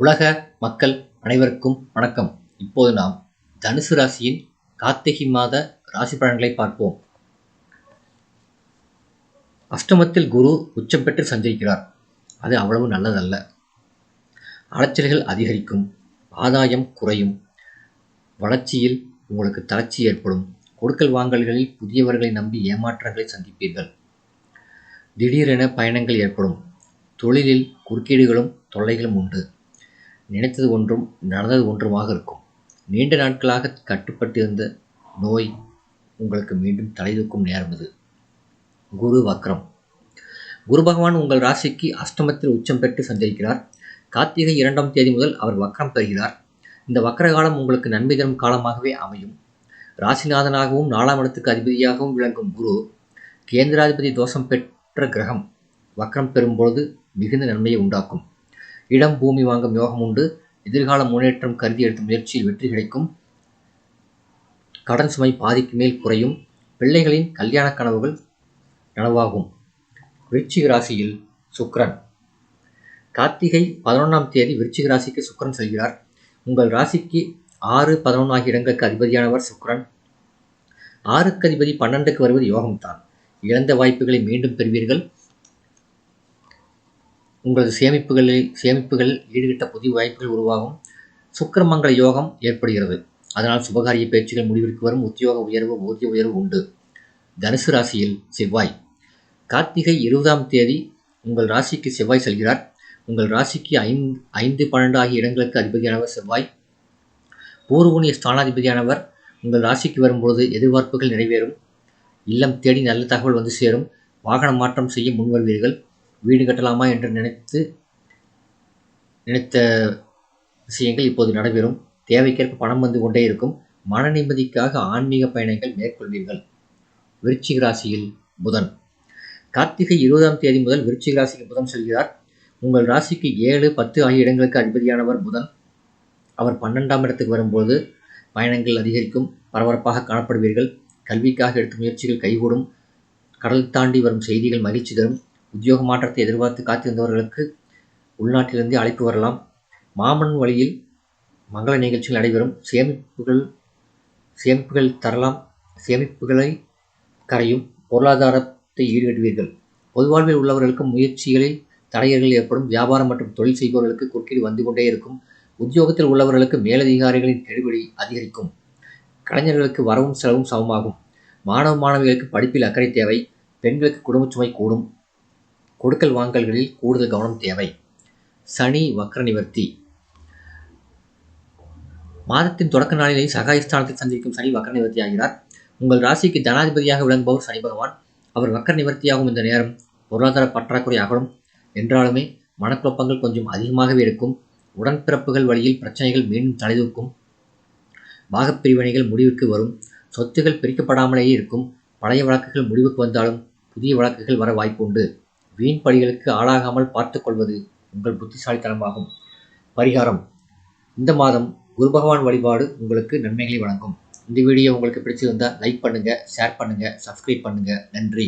உலக மக்கள் அனைவருக்கும் வணக்கம். இப்போது நாம் தனுசு ராசியின் கார்த்திகை மாத ராசி பலன்களை பார்ப்போம். அஷ்டமத்தில் குரு உச்சம் பெற்று சஞ்சரிக்கிறார். அது அவ்வளவு நல்லதல்ல. அலைச்சல்கள் அதிகரிக்கும். ஆதாயம் குறையும். வளர்ச்சியில் உங்களுக்கு தளர்ச்சி ஏற்படும். கொடுக்கல் வாங்கல்களில் புதியவர்களை நம்பி ஏமாற்றங்களை சந்திப்பீர்கள். திடீரென பயணங்கள் ஏற்படும். தொழிலில் குறுக்கீடுகளும் தொல்லைகளும் உண்டு. நினைத்தது ஒன்றும் நடந்தது ஒன்றுமாக இருக்கும். நீண்ட நாட்களாக கட்டுப்பட்டிருந்த நோய் உங்களுக்கு மீண்டும் தலைதூக்கும் நேரம் இது. குரு வக்ரம். குரு பகவான் உங்கள் ராசிக்கு அஷ்டமத்தில் உச்சம் பெற்று சஞ்சரிக்கிறார். கார்த்திகை இரண்டாம் தேதி முதல் அவர் வக்ரம் பெறுகிறார். இந்த வக்ர காலம் உங்களுக்கு நன்மை தரும் காலமாகவே அமையும். ராசிநாதனாகவும் நாலாம் இடத்துக்கு அதிபதியாகவும் விளங்கும் குரு கேந்திராதிபதி தோஷம் பெற்ற கிரகம் வக்ரம் பெறும்பொழுது மிகுந்த நன்மையை உண்டாக்கும். இடம் பூமி வாங்கும் யோகம் உண்டு. எதிர்கால முன்னேற்றம் கருதி எடுத்த முயற்சியில் வெற்றி கிடைக்கும். கடன் சுமை பாதிக்கு மேல் குறையும். பிள்ளைகளின் கல்யாண கனவுகள் நனவாகும். விருச்சிக ராசியில் சுக்ரன் கார்த்திகை பதினொன்றாம் தேதி விருச்சிக ராசிக்கு சுக்ரன் செல்கிறார். உங்கள் ராசிக்கு ஆறு பதினொன்று ஆகிய இடங்களுக்கு அதிபதியானவர் சுக்ரன் ஆறுக்கு அதிபதி பன்னெண்டுக்கு வருவது யோகம்தான். இழந்த வாய்ப்புகளை மீண்டும் பெறுவீர்கள். உங்களது சேமிப்புகளில் சேமிப்புகளில் ஈடுகட்ட புதிய வாய்ப்புகள் உருவாகும். சுக்கரமங்கல யோகம் ஏற்படுகிறது. அதனால் சுபகாரிய பேச்சுகள் முடிவிற்கு வரும். உத்தியோக உயர்வு ஊதிய உயர்வு உண்டு. தனுசு ராசியில் செவ்வாய். கார்த்திகை இருபதாம் தேதி உங்கள் ராசிக்கு செவ்வாய் செல்கிறார். உங்கள் ராசிக்கு ஐந்து ஐந்து பன்னெண்டு ஆகிய இடங்களுக்கு அதிபதியானவர் செவ்வாய். பூர்வூனிய ஸ்தானாதிபதியானவர் உங்கள் ராசிக்கு வரும்பொழுது எதிர்பார்ப்புகள் நிறைவேறும். இல்லம் தேடி நல்ல தகவல் வந்து சேரும். வாகன மாற்றம் செய்ய முன்வருவீர்கள். வீடு கட்டலாமா என்று நினைத்து நினைத்த விஷயங்கள் இப்போது நடைபெறும். தேவைக்கேற்ப பணம் வந்து கொண்டே இருக்கும். மன நிம்மதிக்காக ஆன்மீக பயணங்கள் மேற்கொள்வீர்கள். விருச்சிக ராசியில் புதன். கார்த்திகை இருபதாம் தேதி முதல் விருச்சிக ராசிக்கு புதன் செல்கிறார். உங்கள் ராசிக்கு ஏழு பத்து ஆகிய இடங்களுக்கு அதிபதியானவர் புதன். அவர் பன்னெண்டாம் இடத்துக்கு வரும்போது பயணங்கள் அதிகரிக்கும். பரபரப்பாக காணப்படுவீர்கள். கல்விக்காக எடுத்த முயற்சிகள் கைகூடும். கடல் தாண்டி வரும் செய்திகள் மகிழ்ச்சி தரும். உத்தியோக மாற்றத்தை எதிர்பார்த்து காத்திருந்தவர்களுக்கு உள்நாட்டிலிருந்தே அழைப்பு வரலாம். மாமன் வழியில் மங்கள நிகழ்ச்சிகள் நடைபெறும். சேமிப்புகள் சேமிப்புகள் தரலாம். சேமிப்புகளை கரையும். பொருளாதாரத்தை ஈடுகட்டுவீர்கள். பொதுவாழ்வில் உள்ளவர்களுக்கு முயற்சிகளில் தடையர்கள் ஏற்படும். வியாபாரம் மற்றும் தொழில் செய்பவர்களுக்கு குறுக்கீடு வந்து கொண்டே இருக்கும். உத்தியோகத்தில் உள்ளவர்களுக்கு மேலதிகாரிகளின் கெடுபிடி அதிகரிக்கும். கலைஞர்களுக்கு வரவும் செலவும் சமமாகும். மாணவ மாணவிகளுக்கு படிப்பில் அக்கறை தேவை. பெண்களுக்கு குடும்ப சுமை கூடும். கொடுக்கல் வாங்கல்களில் கூடுதல் கவனம் தேவை. சனி வக்ர நிவர்த்தி. மாதத்தின் தொடக்க நாளிலே சகாயஸ்தானத்தில் சந்திக்கும் சனி வக்கர நிவர்த்தி ஆகிறார் உங்கள் ராசிக்கு ஜனாதிபதியாக விளங்குபவர் சனி பகவான். அவர் வக்கர நிவர்த்தியாகும் இந்த நேரம் பொருளாதார பற்றாக்குறை அகலும். என்றாலுமே மனக்குழப்பங்கள் கொஞ்சம் அதிகமாகவே இருக்கும். உடன்பிறப்புகள் வழியில் பிரச்சனைகள் மீண்டும் தலைதூக்கும். பாகப்பிரிவினைகள் முடிவுக்கு வரும். சொத்துகள் பிரிக்கப்படாமலேயே இருக்கும். பழைய வழக்குகள் முடிவுக்கு வந்தாலும் புதிய வழக்குகள் வர வாய்ப்புண்டு. வீண் படிகளுக்கு ஆளாகாமல் பார்த்துக்கொள்வது உங்கள் புத்திசாலித்தனமாகும். பரிகாரம். இந்த மாதம் குரு பகவான் வழிபாடு உங்களுக்கு நன்மைகளை வழங்கும். இந்த வீடியோ உங்களுக்கு பிடிச்சிருந்தால் லைக் பண்ணுங்கள் ஷேர் பண்ணுங்கள் சப்ஸ்கிரைப் பண்ணுங்கள் நன்றி.